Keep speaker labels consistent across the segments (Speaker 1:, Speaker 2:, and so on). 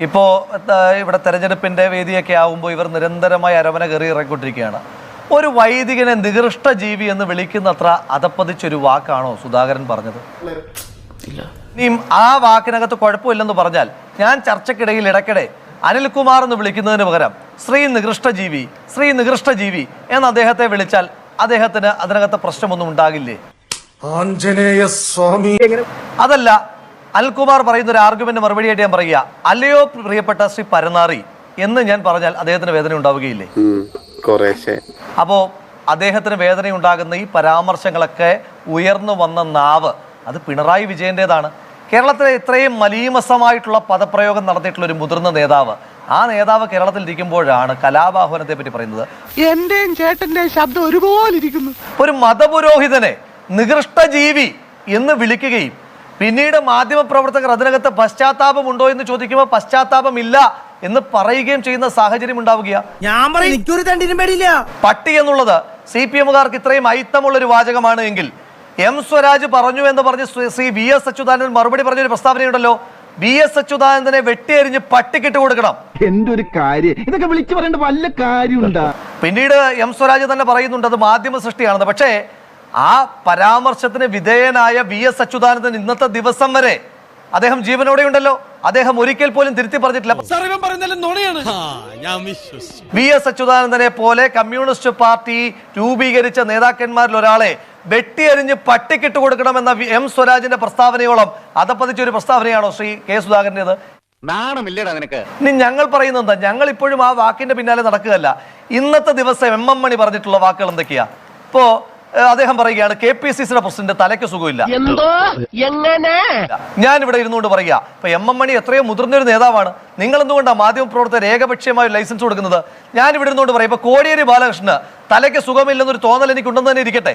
Speaker 1: ഇപ്പോ എന്താ, ഇവിടെ തെരഞ്ഞെടുപ്പിന്റെ വേദിയൊക്കെ ആവുമ്പോൾ ഇവർ നിരന്തരമായി അരവന കയറി ഇറങ്ങിക്കൊണ്ടിരിക്കുകയാണ്. ഒരു വൈദികനെ നികൃഷ്ട ജീവി എന്ന് വിളിക്കുന്നത്ര അതപ്പതിച്ചൊരു വാക്കാണോ സുധാകരൻ പറഞ്ഞത്? ഇനിയും ആ വാക്കിനകത്ത് കുഴപ്പമില്ലെന്ന് പറഞ്ഞാൽ ഞാൻ ചർച്ചക്കിടയിൽ ഇടയ്ക്കിടെ അനിൽകുമാർ എന്ന് വിളിക്കുന്നതിന് പകരം ശ്രീ നികൃഷ്ട ജീവി ശ്രീ നികൃഷ്ട ജീവി എന്ന് അദ്ദേഹത്തെ വിളിച്ചാൽ അദ്ദേഹത്തിന് അതിനകത്ത് പ്രശ്നമൊന്നും ഉണ്ടാകില്ലേ?
Speaker 2: ആഞ്ജനേയ സ്വാമി.
Speaker 1: അതല്ല അൽകുമാർ പറയുന്ന ഒരു ആർഗ്യുമെന്റ് മറുപടിയായിട്ട് ഞാൻ പറയുക. അല്ലയോ പ്രിയപ്പെട്ട ശ്രീ പരനാറി എന്ന് ഞാൻ പറഞ്ഞാൽ അദ്ദേഹത്തിന് വേദന ഉണ്ടാവുകയില്ലേ? അപ്പോ അദ്ദേഹത്തിന് വേദന ഉണ്ടാകുന്ന ഈ പരാമർശങ്ങളൊക്കെ ഉയർന്നു വന്ന നാവ് അത് പിണറായി വിജയന്റേതാണ്. കേരളത്തിലെ ഇത്രയും മലീമസമായിട്ടുള്ള പദപ്രയോഗം നടത്തിയിട്ടുള്ള ഒരു മുതിർന്ന നേതാവ് ആ നേതാവ് കേരളത്തിൽ ഇരിക്കുമ്പോഴാണ് കലാപാഹ്വാനത്തെ പറ്റി പറയുന്നത്.
Speaker 3: എന്റെയും ചേട്ടന്റെയും ശബ്ദം ഒരുപോലെ ഇരിക്കുന്നു
Speaker 1: ഒരു മതപുരോഹിതനെ നികൃഷ്ട ജീവി എന്ന് വിളിക്കുകയും പിന്നീട് മാധ്യമപ്രവർത്തകർ അതിനകത്ത് പശ്ചാത്താപമുണ്ടോ എന്ന് ചോദിക്കുമ്പോൾ പശ്ചാത്താപമില്ല എന്ന് പറയുകയും ചെയ്യുന്ന സാഹചര്യം ഉണ്ടാവുകയാണ്
Speaker 3: ഞാൻ പറയും പേടിയില്ല.
Speaker 1: പട്ടി എന്നുള്ളത് സി പി എമ്മുകാർക്ക് ഇത്രയും അയിത്തമുള്ള ഒരു വാചകമാണ് എങ്കിൽ എം സ്വരാജ് പറഞ്ഞു എന്ന് പറഞ്ഞ് ശ്രീ- വി എസ് അച്യുതാനന്ദൻ മറുപടി പറഞ്ഞൊരു പ്രസ്താവനയുണ്ടല്ലോ. ബി എസ് അച്യുതാനന്ദനെ വെട്ടിയെറിഞ്ഞ് പട്ടിക്കിട്ട് കൊടുക്കണം.
Speaker 4: എന്റെ ഒരു കാര്യം? ഇതൊക്കെ വിളിച്ചു പറയേണ്ട വല്ല കാര്യമുണ്ടാ?
Speaker 1: പിന്നീട് എം സ്വരാജ് തന്നെ പറയുന്നുണ്ട് അത് മാധ്യമ സൃഷ്ടിയാണെന്ന് പക്ഷേ ആ പരാമർശത്തിന് വിധേയനായ വി എസ് അച്യുതാനന്ദൻ ഇന്നത്തെ ദിവസം വരെ അദ്ദേഹം ജീവനോടെ ഉണ്ടല്ലോ അദ്ദേഹം ഒരിക്കൽ പോലും തിരുത്തി പറഞ്ഞിട്ടില്ല. വി എസ് അച്യുതാനന്ദനെ പോലെ കമ്മ്യൂണിസ്റ്റ് പാർട്ടി രൂപീകരിച്ച നേതാക്കന്മാരിൽ ഒരാളെ വെട്ടിയരിഞ്ഞ് പട്ടിക്കിട്ട് കൊടുക്കണമെന്ന എന്ന എം സ്വരാജിന്റെ പ്രസ്താവനയോളം അതപ്പതിച്ച ഒരു പ്രസ്താവനയാണോ ശ്രീ കെ സുധാകരന്റെത്
Speaker 5: നാണമില്ലടാ നിനക്ക്.
Speaker 1: ഇനി ഞങ്ങൾ പറയുന്നത് എന്താ ഞങ്ങൾ ഇപ്പോഴും ആ വാക്കിന്റെ പിന്നാലെ നടക്കുകയല്ല. ഇന്നത്തെ ദിവസം എം എം മണി പറഞ്ഞിട്ടുള്ള വാക്കുകൾ എന്തൊക്കെയാ? ഇപ്പോ അദ്ദേഹം പറയുകയാണ് കെ പി സി സിയുടെ പ്രസിഡന്റ് തലയ്ക്ക് സുഖമില്ല.
Speaker 3: എന്തോ? എങ്ങനെ?
Speaker 1: ഞാൻ ഇവിടെ ഇരുന്നുകൊണ്ട് പറയുക ഇപ്പൊ എം എം മണി എത്രയോ മുതിർന്നൊരു നേതാവാണ്. നിങ്ങൾ എന്തുകൊണ്ടാണ് മാധ്യമ മാധ്യമപ്രവർത്തകർ ഏകപക്ഷീയമായ ഒരു ലൈസൻസ് കൊടുക്കുന്നത്? ഞാൻ ഇവിടെ ഇരുന്നുകൊണ്ട് പറയും ഇപ്പൊ കോടിയേരി ബാലകൃഷ്ണന് തലയ്ക്ക് സുഖമില്ലെന്നൊരു തോന്നൽ എനിക്കുണ്ടെന്ന് തന്നെ ഇരിക്കട്ടെ.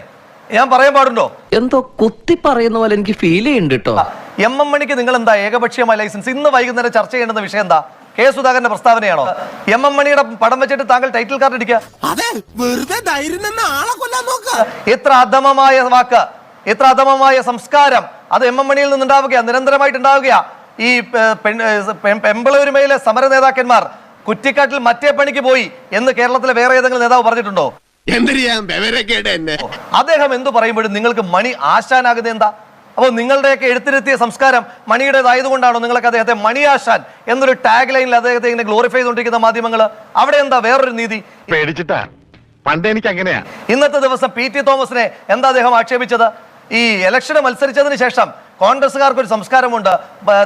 Speaker 1: ഞാൻ പറയാൻ പാടുണ്ടോ?
Speaker 6: എന്തോ കുത്തി പറയുന്ന പോലെ എനിക്ക് ഫീൽ ചെയ്യുന്നുണ്ട് കേട്ടോ
Speaker 1: എം എം മണിക്ക് നിങ്ങൾ എന്താ ഏകപക്ഷീയമായ ലൈസൻസ്? ഇന്ന് വൈകുന്നേരം ചർച്ച ചെയ്യേണ്ടുന്ന വിഷയം എന്താ? കെ സുധാകരന്റെ പ്രസ്താവനയാണോ? എം എം മണിയുടെ പടം വെച്ചിട്ട് താങ്കൾ ടൈറ്റിൽ കാർഡ് അടിക്കുക എത്ര അധമമായ വാക്ക് എത്ര അധമമായ സംസ്കാരം അത് എം എം മണിയിൽ നിന്നുണ്ടാവുകയാ നിരന്തരമായിട്ട് ഉണ്ടാവുകയാ ഈ പെമ്പളൂരുമയിലെ സമര നേതാക്കന്മാർ കുറ്റിക്കാട്ടിൽ മറ്റേ പണിക്ക് പോയി എന്ന് കേരളത്തിലെ വേറെ ഏതെങ്കിലും നേതാവ് പറഞ്ഞിട്ടുണ്ടോ? അദ്ദേഹം എന്തു പറയുമ്പോഴും നിങ്ങൾക്ക് മണി ആശാനാകുന്നത് എന്താ? അപ്പോൾ നിങ്ങളുടെയൊക്കെ എഴുത്തിരുത്തിയ സംസ്കാരം മണിയുടേതായതുകൊണ്ടാണോ നിങ്ങളൊക്കെ അദ്ദേഹത്തെ മണിയാശാൻ എന്നൊരു ടാഗ് ലൈനിൽ അദ്ദേഹത്തെ ഇങ്ങനെ ഗ്ലോറിഫൈ ചെയ്തുകൊണ്ടിരിക്കുന്ന മാധ്യമങ്ങൾ അവിടെ എന്താ വേറൊരു നീതി?
Speaker 5: പേടിച്ചിട്ടാ. പണ്ട് എനിക്ക് അങ്ങനെയാ
Speaker 1: ഇന്നത്തെ ദിവസം പി ടി തോമസിനെ എന്താ അദ്ദേഹം ആക്ഷേപിച്ചത്? ഈ ഇലക്ഷന് മത്സരിച്ചതിന് ശേഷം കോൺഗ്രസ്സുകാർക്ക് ഒരു സംസ്കാരമുണ്ട്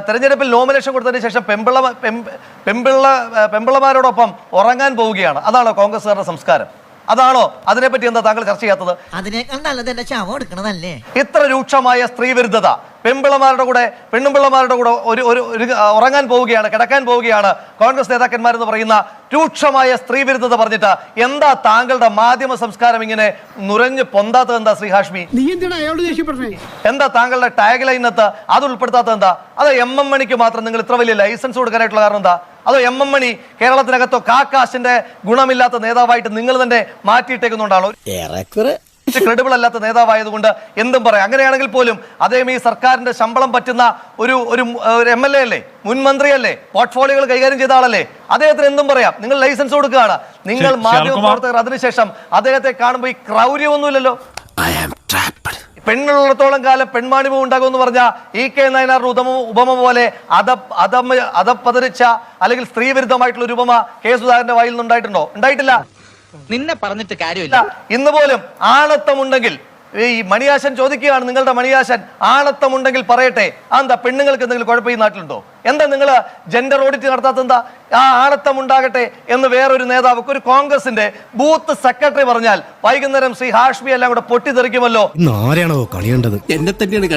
Speaker 1: തെരഞ്ഞെടുപ്പിൽ നോമിനേഷൻ കൊടുത്തതിന് ശേഷം പെമ്പിള പെമ്പിള പെമ്പിള്ള ഏർ, ഉറങ്ങാൻ പോവുകയാണ്. അതാണോ കോൺഗ്രസ്സുകാരുടെ സംസ്കാരം? അതാണോ? അതിനെപ്പറ്റി എന്താ താങ്കൾ ചർച്ച ചെയ്യാത്തത്?
Speaker 7: അതിനേക്കാൾ നല്ലത് എന്റെ ശവം എടുക്കണതല്ലേ?
Speaker 1: ഇത്ര രൂക്ഷമായ സ്ത്രീ വിരുദ്ധത പെൺപിള്ളമാരുടെ കൂടെ പെണ്ണുപിള്ളമാരുടെ കൂടെ ഒരു ഒരു ഉറങ്ങാൻ പോവുകയാണ് കിടക്കാൻ പോവുകയാണ്. കോൺഗ്രസ് നേതാക്കന്മാരെന്ന് പറയുന്ന രൂക്ഷമായ സ്ത്രീ വിരുദ്ധത പറഞ്ഞിട്ട് എന്താ താങ്കളുടെ മാധ്യമ സംസ്കാരം ഇങ്ങനെ നുരഞ്ഞ് പൊന്താത്തത് എന്താ ശ്രീ ഹാഷ്മി? എന്താ താങ്കളുടെ ടാഗ് ലൈനത്ത് അത് ഉൾപ്പെടുത്താത്തത് എന്താ? അത് എം എം മണിക്ക് മാത്രം നിങ്ങൾ ഇത്ര വലിയ ലൈസൻസ് കൊടുക്കാനായിട്ടുള്ള കാരണം എന്താ? അതോ എം എം മണി കേരളത്തിനകത്തോ കാക്കാശിന്റെ ഗുണമില്ലാത്ത നേതാവായിട്ട് നിങ്ങൾ തന്നെ മാറ്റിയിട്ടേക്കുന്നുണ്ടാണോ?
Speaker 7: ഏറെക്കുറെ
Speaker 1: ക്രെഡിബിൾ അല്ലാത്ത നേതാവായതുകൊണ്ട് എന്തും പറയാം. അങ്ങനെയാണെങ്കിൽ പോലും അദ്ദേഹം ഈ സർക്കാരിന്റെ ശമ്പളം പറ്റുന്ന ഒരു ഒരു എം എൽ എ അല്ലേ? മുൻ മന്ത്രിയല്ലേ പോർട്ട്ഫോളിയോകൾ കൈകാര്യം ചെയ്ത ആളല്ലേ? അദ്ദേഹത്തിന് എന്തും പറയാം. നിങ്ങൾ ലൈസൻസ് കൊടുക്കുകയാണ്. നിങ്ങൾ
Speaker 8: മാധ്യമപ്രവർത്തകർ
Speaker 1: മാധ്യമ
Speaker 8: ശരത്കുമാർ.
Speaker 1: പ്രവർത്തകർ അതിനുശേഷം അദ്ദേഹത്തെ കാണുമ്പോൾ ഈ ക്രൗര്യമൊന്നുമില്ലല്ലോ പെണ്ണുള്ളിടത്തോളം കാലം പെൺമാണിമം ഉണ്ടാകുമെന്ന് പറഞ്ഞ ഇ കെ നയനാറിന്റെ ഉദമ ഉപമ പോലെ അത അതമ അതപ്പതിരിച്ച അല്ലെങ്കിൽ സ്ത്രീ വിരുദ്ധമായിട്ടുള്ള ഒരു ഉപമ കെ സുധാകരന്റെ വായിൽ നിന്ന് ഉണ്ടായിട്ടുണ്ടോ? ഉണ്ടായിട്ടില്ല.
Speaker 6: നിന്നെ പറഞ്ഞിട്ട് കാര്യമില്ല.
Speaker 1: ഇന്ന് പോലും ആണത്തമുണ്ടെങ്കിൽ ഈ മണിയാശൻ ചോദിക്കുകയാണ് നിങ്ങളുടെ മണിയാശൻ ആണത്തമുണ്ടെങ്കിൽ പറയട്ടെ. എന്താ പെണ്ണുങ്ങൾക്ക് എന്തെങ്കിലും കുഴപ്പം ഈ നാട്ടിലുണ്ടോ? എന്താ നിങ്ങൾ ജെൻഡർ ഓഡിറ്റ് നടത്താത്ത എന്താ? ആ ആണത്തം ഉണ്ടാകട്ടെ എന്ന് വേറൊരു നേതാവ് ഒരു കോൺഗ്രസിന്റെ ബൂത്ത് സെക്രട്ടറി പറഞ്ഞാൽ വൈകുന്നേരം ശ്രീ ഹാഷ്മി എല്ലാം കൂടെ പൊട്ടിത്തെറിക്കുമല്ലോ.
Speaker 6: എന്നെ തന്നെയാണ്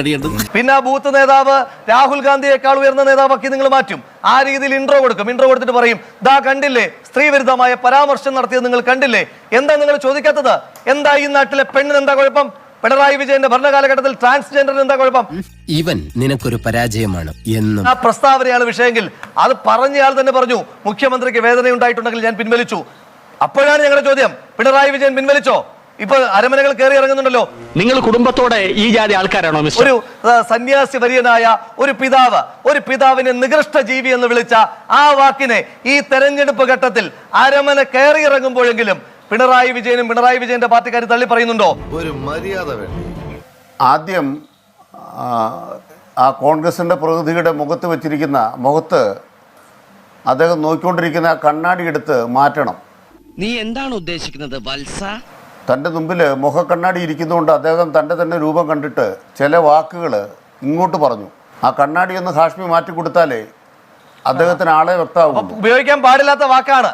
Speaker 1: പിന്നെ ആ ബൂത്ത് നേതാവ് രാഹുൽ ഗാന്ധിയേക്കാൾ ഉയർന്ന നേതാവാക്കി നിങ്ങൾ മാറ്റും. ആ രീതിയിൽ ഇൻട്രോ കൊടുക്കും. ഇൻട്രോ കൊടുത്തിട്ട് പറയും ദാ കണ്ടില്ലേ സ്ത്രീ വിരുദ്ധമായ പരാമർശം നടത്തിയത് നിങ്ങൾ കണ്ടില്ലേ? എന്താ നിങ്ങൾ ചോദിക്കാത്തത്? എന്താ ഈ നാട്ടിലെ പെണ്ണിന് എന്താ കുഴപ്പം? പിണറായി വിജയന്റെ ഭരണകാലഘട്ടത്തിൽ ട്രാൻസ്ജെൻഡറിന് എന്താ കുഴപ്പം?
Speaker 6: ഇവൻ നിനക്കൊരു പരാജയമാണ് എന്നും.
Speaker 1: ആ പ്രസ്താവനയാണ് വിഷയമെങ്കിൽ അത് പറഞ്ഞയാൾ തന്നെ പറഞ്ഞു. മുഖ്യമന്ത്രിക്ക് വേദന ഉണ്ടായിട്ടുണ്ടെങ്കിൽ ഞാൻ പിൻവലിച്ചു. അപ്പോഴാണ് ഞങ്ങളുടെ ചോദ്യം. പിണറായി വിജയൻ പിൻവലിച്ചോ? ഇപ്പൊ അരമനകൾ കയറി ഇറങ്ങുന്നുണ്ടല്ലോ.
Speaker 6: നിങ്ങൾ കുടുംബത്തോടെ ഈ ജാതി ആൾക്കാരാണോ മിസ്റ്റർ?
Speaker 1: ഒരു സന്യാസി വര്യനായ ഒരു പിതാവ് ഒരു പിതാവിനെ നികൃഷ്ട ജീവി എന്ന് വിളിച്ച ആ വാക്കിനെ ഈ തെരഞ്ഞെടുപ്പ് ഘട്ടത്തിൽ അരമന കയറി ഇറങ്ങുമ്പോഴെങ്കിലും പിണറായി വിജയനും പിണറായി വിജയന്റെ പാർട്ടിക്കാർ തള്ളി പറയുന്നുണ്ടോ?
Speaker 5: ഒരു മര്യാദ
Speaker 8: ആദ്യം ആ, കോൺഗ്രസിന്റെ പ്രതിനിധിയുടെ മുഖത്ത് വെച്ചിരിക്കുന്ന മുഖത്ത് അദ്ദേഹം നോക്കിക്കൊണ്ടിരിക്കുന്ന ആ കണ്ണാടി എടുത്ത് മാറ്റണം.
Speaker 6: നീ എന്താണ് ഉദ്ദേശിക്കുന്നത് വത്സ?
Speaker 8: തന്റെ മുമ്പിൽ മുഖക്കണ്ണാടി ഇരിക്കുന്നതുകൊണ്ട് അദ്ദേഹം തന്റെ തന്നെ രൂപം കണ്ടിട്ട് ചില വാക്കുകൾ ഇങ്ങോട്ട് പറഞ്ഞു. ആ കണ്ണാടി ഒന്ന് ഹാഷ്മി മാറ്റി കൊടുത്താലേ അദ്ദേഹത്തിന് ആളെ വ്യക്തമാകും
Speaker 1: ഉപയോഗിക്കാൻ പാടില്ലാത്ത വാക്കാണ്.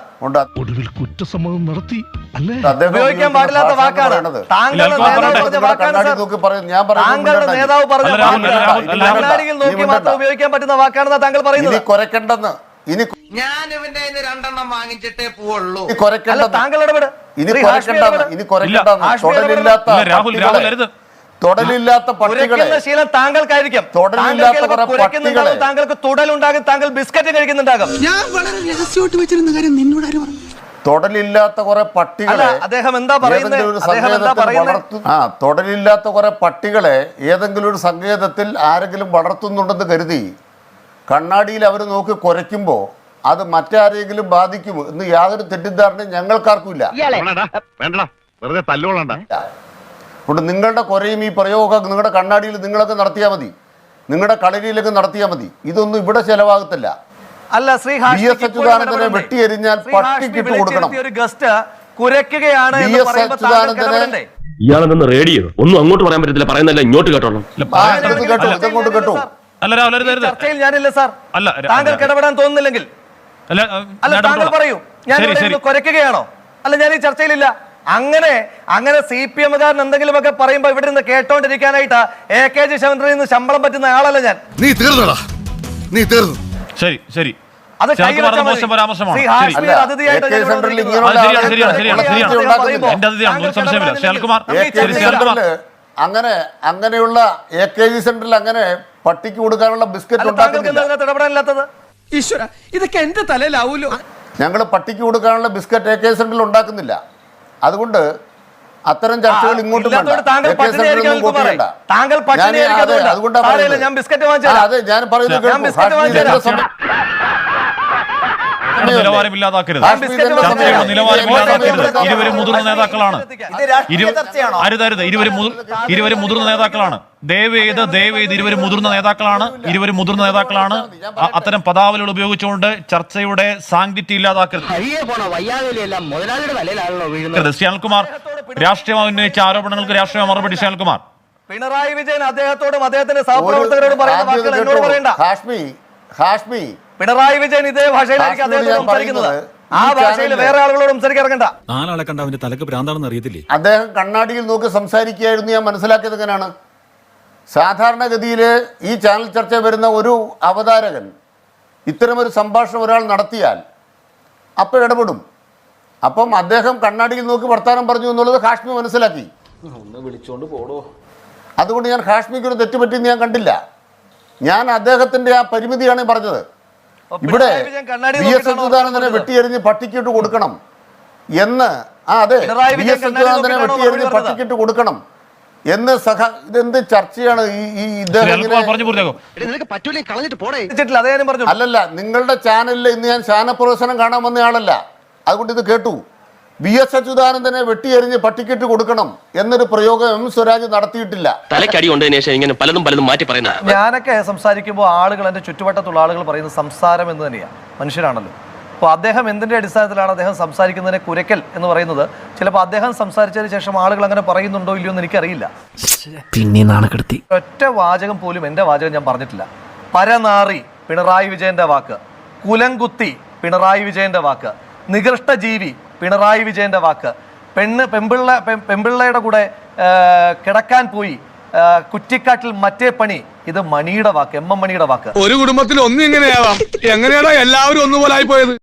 Speaker 2: ഒടുവിൽ കുറ്റസമ്മതം നടത്തി അല്ലേ?
Speaker 1: ഉപയോഗിക്കാൻ പാടില്ലാത്ത വാക്കാണ്. താങ്കളുടെ നേതാവ് പറഞ്ഞ.
Speaker 8: നോക്കി ഞാൻ പറയുന്നത്
Speaker 1: താങ്കളുടെ നേതാവ് പറഞ്ഞ
Speaker 9: അല്ല, രാഹുൽ,
Speaker 1: വാക്കാണ്.
Speaker 9: രാഹുൽ, അല്ല, രാഹുൽ.
Speaker 1: നോക്കി മാത്രം ഉപയോഗിക്കാൻ പറ്റുന്ന വാക്കാണെന്ന് താങ്കൾ
Speaker 8: ഇനി
Speaker 1: പറയുന്നത്
Speaker 8: കുരക്കണ്ടെന്ന് ഇനി
Speaker 6: ഞാൻ ഇവന്റെ രണ്ടെണ്ണം വാങ്ങിച്ചിട്ടേ പോവുള്ളൂ.
Speaker 8: ഇനി
Speaker 1: താങ്കൾ ഇടപെട്.
Speaker 8: ഇനി
Speaker 9: ഇല്ല, രാഹുൽ, രാഹുൽ.
Speaker 8: തൊടലില്ലാത്ത പട്ടികളെ
Speaker 1: ശീലം താങ്കൾക്കായിരിക്കും
Speaker 8: തൊടലില്ലാത്ത പട്ടികളെ.
Speaker 1: താങ്കൾക്ക് തുടലുണ്ടാകും താങ്കൾ ബിസ്ക്കറ്റ് കഴിക്കുന്നുണ്ടാകും
Speaker 3: ഞാൻ വളരെ രഹസ്യമായിട്ട് വെച്ചിരുന്ന കാര്യം നിന്നോട് ആര് പറഞ്ഞു
Speaker 8: തൊടലില്ലാത്ത കുറെ പട്ടികളെ
Speaker 1: അല്ല, അദ്ദേഹം എന്താ പറയുന്നത്? അദ്ദേഹം എന്താ പറയുന്നത്?
Speaker 8: ആ തൊടലില്ലാത്ത കുറെ പട്ടികളെ ഏതെങ്കിലും ഒരു സങ്കേതത്തിൽ ആരെങ്കിലും വളർത്തുന്നുണ്ടെന്ന് കരുതി കണ്ണാടിയിൽ അവർ നോക്കി കുരയ്ക്കുമ്പോൾ അത് മറ്റാരെങ്കിലും ബാധിക്കുമോ എന്ന് യാതൊരു തെറ്റിദ്ധാരണയും ഞങ്ങൾക്കാർക്കും ഇല്ല
Speaker 5: വേണ്ടടാ വെറുതെ തല്ലുകൊള്ളണ്ട
Speaker 8: അതുകൊണ്ട് നിങ്ങളുടെ കുറയും ഈ പ്രയോഗമൊക്കെ നിങ്ങളുടെ കണ്ണാടിയിൽ നിങ്ങളൊക്കെ നടത്തിയാൽ മതി. നിങ്ങളുടെ കളരിയിലൊക്കെ നടത്തിയാൽ മതി. ഇതൊന്നും ഇവിടെ ചെലവാകത്തില്ല.
Speaker 1: അല്ല ശ്രീ ഹാഷ്മിക്ക്
Speaker 8: എസ് അച്യുതാനന്ദനെ വെട്ടിയെരിഞ്ഞാൽ പട്ടിക്കിട്ട് കൊടുക്കണം.
Speaker 1: ഒരു ഗസ്റ്റ് കുരയ്ക്കുകയാണ്
Speaker 8: എസ് അച്യുതാനന്ദനെ?
Speaker 10: ഇയാളെന്ന് റേഡിയോ ഒന്നും അങ്ങോട്ട് പറയാൻ പറ്റത്തില്ല. പറയുന്നല്ല ഇങ്ങോട്ട് കേട്ടോളൂ.
Speaker 8: കേട്ടോ ഇതങ്ങോട്ട് കേട്ടോ.
Speaker 9: അല്ല രാഹുൽ
Speaker 1: ചർച്ചയിൽ ഞാനില്ല സാർ.
Speaker 9: അല്ല,
Speaker 1: താങ്കൾക്ക് ഇടപെടാൻ തോന്നുന്നില്ലെങ്കിൽ.
Speaker 9: അല്ല
Speaker 1: അല്ല താങ്കൾ. പറയൂ. ഞാൻ കുരയ്ക്കുകയാണോ? അല്ല ഞാൻ ഈ ചർച്ചയിലില്ല. അങ്ങനെ അങ്ങനെ സി പി എമ്മുകാരൻ എന്തെങ്കിലുമൊക്കെ പറയുമ്പോ ഇവിടെ നിന്ന് കേട്ടോണ്ടിരിക്കാനായിട്ട് എ കെ ജി ശവന്ദ്രയിൽ നിന്ന് ശമ്പളം പറ്റുന്ന ആളല്ല ഞാൻ.
Speaker 2: നീ തീർന്നടാ. നീ തീർന്നു.
Speaker 9: ശരി ശരി.
Speaker 1: അത്
Speaker 8: അങ്ങനെ അങ്ങനെയുള്ള എ കെ ജി സെന്ററിൽ അങ്ങനെ പട്ടിക്ക് കൊടുക്കാനുള്ള ബിസ്ക്കറ്റ് ഉണ്ടാക്കുന്നില്ല.
Speaker 3: ഈശ്വര ഇതൊക്കെ എന്റെ തലയിലാവൂലോ?
Speaker 8: ഞങ്ങൾ പട്ടിക്ക് കൊടുക്കാനുള്ള ബിസ്ക്കറ്റ് എ കെ സെന്ററിൽ ഉണ്ടാക്കുന്നില്ല. അതുകൊണ്ട് അത്തരം ചർച്ചകൾ ഇങ്ങോട്ടും വേണ്ട.
Speaker 1: താങ്കൾ
Speaker 8: ഞാൻ-
Speaker 1: ബിസ്ക്കറ്റ്
Speaker 8: അതെ ഞാൻ പറയുന്നത്
Speaker 9: ചർച്ചയുടെ ഇരുവരും മുതിർന്ന നേതാക്കളാണ്. ഇരുവരും മുതിർന്ന ഇരുവരും ദയവേത് ദയവേത് ഇരുവരും മുതിർന്ന നേതാക്കളാണ്. ഇരുവരും മുതിർന്ന നേതാക്കളാണ്. അത്തരം പദാവലികൾ ഉപയോഗിച്ചുകൊണ്ട് ചർച്ചയുടെ സാങ്കിറ്റി ഇല്ലാതാക്കരുത്. ശ്യാൽകുമാർ രാഷ്ട്രീയമായി ഉന്നയിച്ച ആരോപണങ്ങൾക്ക് രാഷ്ട്രീയ മറുപടി ശ്യാൽകുമാർ
Speaker 1: പിണറായി വിജയൻ അദ്ദേഹത്തോടും അദ്ദേഹത്തിന്റെ സഹപ്രവർത്തകരോടും പറയുന്ന വാക്കുകൾ എന്നോട് പറയണ്ട.
Speaker 8: ഹാഷ്മി ഹാഷ്മി.
Speaker 1: പിണറായി വിജയൻ ഇതേ ഭാഷയിലായിരിക്കും സംസാരിക്കുന്നത്. ആ ഭാഷയിൽ വേറെ ആളുകളോട് സംസാരിക്കാറുണ്ട് ആളെ
Speaker 2: നാലാളെ കണ്ട അവന്റെ തലക്ക് ഭ്രാന്താണെന്ന് അറിയത്തില്ലേ?
Speaker 8: അദ്ദേഹം കണ്ണാടിയിൽ നോക്കി സംസാരിക്കുകയായിരുന്നു. ഞാൻ മനസ്സിലാക്കിയത് എങ്ങനെയാണ്? സാധാരണഗതിയിൽ ഈ ചാനൽ ചർച്ച വരുന്ന ഒരു അവതാരകൻ ഇത്തരമൊരു സംഭാഷണം ഒരാൾ നടത്തിയാൽ അപ്പോൾ ഇടപെടും. അപ്പം അദ്ദേഹം കണ്ണാടിയിൽ നോക്കി വർത്താനം പറഞ്ഞു എന്നുള്ളത് ഹാഷ്മി മനസ്സിലാക്കി. വിളിച്ചോണ്ട് പോടോ. അതുകൊണ്ട് ഞാൻ ഹാഷ്മിക്ക് ഒരു തെറ്റുപറ്റി ഞാൻ കണ്ടില്ല. ഞാൻ അദ്ദേഹത്തിന്റെ ആ പരിമിതിയാണ് പറഞ്ഞത്. ഇവിടെ വി എസ് അച്യുതാനന്ദനെ വെട്ടിയെറിഞ്ഞ് പട്ടിക്കിട്ട് കൊടുക്കണം. എന്ന് ആ അതെ വി എസ് അച്യുതാനന്ദനെ വെട്ടിയെറിഞ്ഞ് പട്ടിക്കിട്ട് കൊടുക്കണം. എന്ന് സഹ ഇതെന്ത് ചർച്ചയാണ്? ഈ ഈ ഇദ്ദേഹം അല്ലല്ല നിങ്ങളുടെ ചാനലിൽ ഇന്ന് ഞാൻ ശാനപ്രദർശനം കാണാൻ വന്ന ആളല്ല. അതുകൊണ്ട് ഇത് കേട്ടു. വി എസ് അച്യുതാനന്ദനെ വെട്ടിയെറിഞ്ഞ് പട്ടിക്കിട്ട് കൊടുക്കണം എന്നൊരു പ്രയോഗം എം സ്വരാജ് നടത്തിയിട്ടില്ല.
Speaker 10: തലക്കടി കൊണ്ടതിന് ശേഷം ഇങ്ങനെ പലതും പലതും മാറ്റി പറയുന്ന
Speaker 1: ഞാനൊക്കെ സംസാരിക്കുമ്പോൾ ആളുകൾ എന്റെ ചുറ്റുവട്ടത്തുള്ള ആളുകൾ പറയുന്നത് സംസാരം എന്ന് തന്നെയാണ് മനുഷ്യരാണല്ലോ. അപ്പോൾ അദ്ദേഹം എന്തിന്റെ അടിസ്ഥാനത്തിലാണ് അദ്ദേഹം സംസാരിക്കുന്നതിനെ കുരക്കൽ എന്ന് പറയുന്നത്? ചിലപ്പോൾ അദ്ദേഹം സംസാരിച്ചതിന് ശേഷം ആളുകൾ അങ്ങനെ പറയുന്നുണ്ടോ ഇല്ലയോ എന്ന് എനിക്കറിയില്ല.
Speaker 6: പിന്നെ നാണക്കെടുത്തി
Speaker 1: ഒറ്റ വാചകം പോലും എന്റെ വാചകം ഞാൻ പറഞ്ഞിട്ടില്ല. പരനാറി പിണറായി വിജയന്റെ വാക്ക്. കുലംകുത്തി പിണറായി വിജയന്റെ വാക്ക്. നികൃഷ്ട ജീവി പിണറായി വിജയന്റെ വാക്ക്. പെണ്ണ് പെമ്പിള്ള പെമ്പിള്ളയുടെ കൂടെ കിടക്കാൻ പോയി കുറ്റിക്കാട്ടിൽ മറ്റേ പണി. ഇത് മണിയുടെ വാക്ക് എം എം മണിയുടെ വാക്ക്.
Speaker 2: ഒരു കുടുംബത്തിൽ ഒന്നും ഇങ്ങനെയാവാം എങ്ങനെയാടാ എല്ലാവരും ഒന്നുപോലെ ആയിപ്പോയത്?